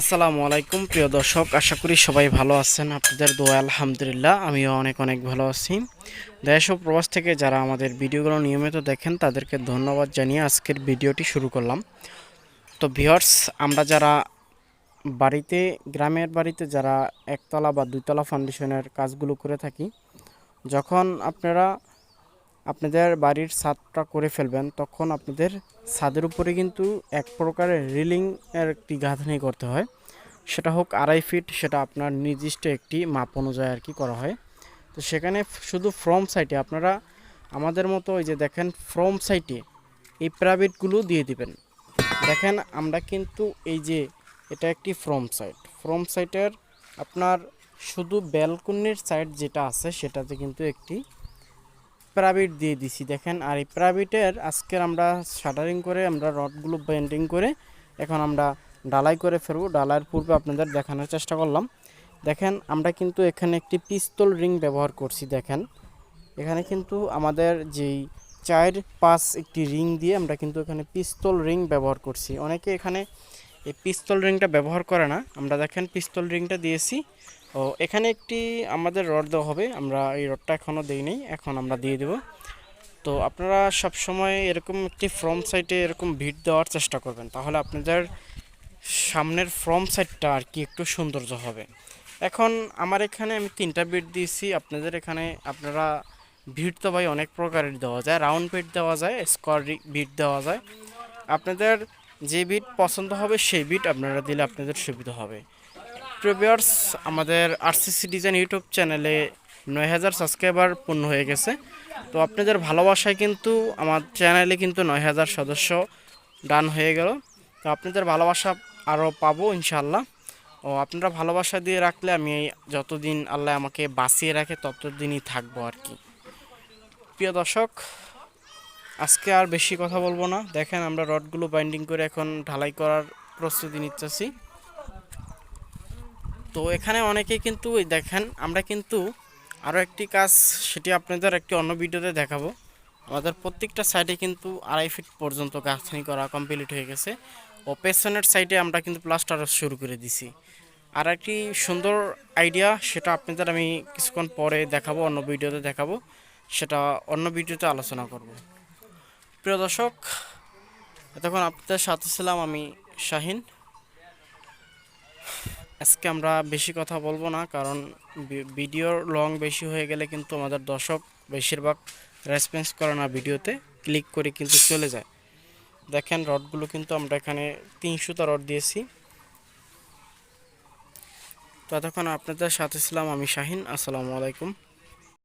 আসসালামু আলাইকুম, প্রিয় দর্শক, আশা করি সবাই ভালো আছেন। আপনাদের দোয়া, আলহামদুলিল্লাহ, আমিও অনেক অনেক ভালো আছি। দেশ ও প্রবাস থেকে যারা আমাদের ভিডিওগুলো নিয়মিত দেখেন, তাদেরকে ধন্যবাদ জানিয়ে আজকের ভিডিওটি শুরু করলাম। তো ভিওর্স আমরা যারা বাড়িতে, গ্রামের বাড়িতে যারা একতলা বা দুইতলা ফাউন্ডেশনের কাজগুলো করে থাকি, যখন আপনারা আপনাদের বাড়ির ছাদটা করে ফেলবেন, তখন আপনাদের ছাদের উপরে কিন্তু এক প্রকারের রিলিং এর একটি গাঁথনি করতে হয়। সেটা হোক আড়াই ফিট, সেটা আপনার নির্দিষ্ট একটি মাপ অনুযায়ী আর কি করা হয়। তো সেখানে শুধু ফ্রম সাইটে আপনারা আমাদের মতো ওই যে দেখেন ফ্রম সাইটে এই প্রাইভেটগুলো দিয়ে দিবেন। দেখেন আমরা কিন্তু এই যে এটা একটি ফ্রম সাইট। ফ্রম সাইটের আপনার শুধু ব্যালকনির সাইড যেটা আছে সেটাতে কিন্তু একটি প্রাইভেট দিয়ে দিছি, দেখেন। আর এই প্রাইভেটের আজকের আমরা শাটারিং করে আমরা রডগুলো বেন্ডিং করে এখন আমরা ডালাই করে ফেলব। ডালাইয়ের পূর্বে আপনাদের দেখানোর চেষ্টা করলাম। দেখেন, আমরা কিন্তু এখানে একটি পিস্তল রিং ব্যবহার করছি, দেখেন। এখানে কিন্তু আমাদের যেই চার পাঁচ একটি রিং দিয়ে আমরা কিন্তু এখানে পিস্তল রিং ব্যবহার করছি। অনেকে এখানে এই পিস্তল রিংটা ব্যবহার করে না। আমরা দেখেন পিস্তল রিংটা দিয়েছি। ও, এখানে একটি আমাদের রড দেওয়া হবে। আমরা এই রডটা এখনও দিইনি এখন আমরা দিয়ে দেব। তো আপনারা সব সময় এরকম একটি ফ্রম সাইডে এরকম ভিড দেওয়ার চেষ্টা করবেন। তাহলে আপনাদের সামনের ফ্রম সাইডটা আর কি একটু সৌন্দর্য হবে। এখন আমার এখানে আমি তিনটা বিট দিয়েছি। আপনাদের এখানে আপনারা ভিট তো ভাই অনেক প্রকারের দেওয়া যায়। রাউন্ড বিট দেওয়া যায়, স্কোয়ার বিট দেওয়া যায়। আপনাদের যে বিট পছন্দ হবে, সেই বিট আপনারা দিলে আপনাদের সুবিধা হবে। প্রিভিয়ার্স আমাদের আরসিসি ডিজাইন ইউটিউব চ্যানেলে নয় হাজার সাবস্ক্রাইবার পূর্ণ হয়ে গেছে। তো আপনাদের ভালোবাসায় কিন্তু আমার চ্যানেলে কিন্তু নয় হাজার সদস্য ডান হয়ে গেল। তো আপনাদের ভালোবাসা আরও পাবো ইনশাল্লাহ ও, আপনারা ভালোবাসা দিয়ে রাখলে আমি যতদিন আল্লাহ আমাকে বাঁচিয়ে রাখে, ততদিনই থাকব আর কি। প্রিয় দর্শক আজকে আর বেশি কথা বলব না। দেখেন আমরা রডগুলো বাইন্ডিং করে এখন ঢালাই করার প্রস্তুতি নিচ্ছি। তো এখানে অনেকে কিন্তু দেখেন, আমরা কিন্তু আরও একটি কাজ, সেটি আপনাদের একটি অন্য ভিডিওতে দেখাবো। আমাদের প্রত্যেকটা সাইডে কিন্তু আড়াই ফিট পর্যন্ত গাছনি করা কমপ্লিট হয়ে গেছে। ও পেছনের সাইডে আমরা কিন্তু প্লাস্টার শুরু করে দিছি। আর একটি সুন্দর আইডিয়া সেটা আপনাদের আমি কিছুক্ষণ পরে দেখাবো, অন্য ভিডিওতে দেখাবো। সেটা অন্য ভিডিওতে আলোচনা করব। প্রিয় দর্শক, এতক্ষণ আপনাদের সাথে ছিলাম আমি শাহিন। আজকে আমরা বেশি কথা বলব না, কারণ ভিডিওর লং বেশি হয়ে গেলে কিন্তু আমাদের দর্শক বেশিরভাগ রেসপন্স করে না ভিডিওতে ক্লিক করে কিন্তু চলে যায়। দেখেন রডগুলো কিন্তু আমরা এখানে তিনশোটা রড দিয়েছি। তো এতক্ষণ আপনাদের সাথে ছিলাম আমি শাহিন, আসসালামু আলাইকুম।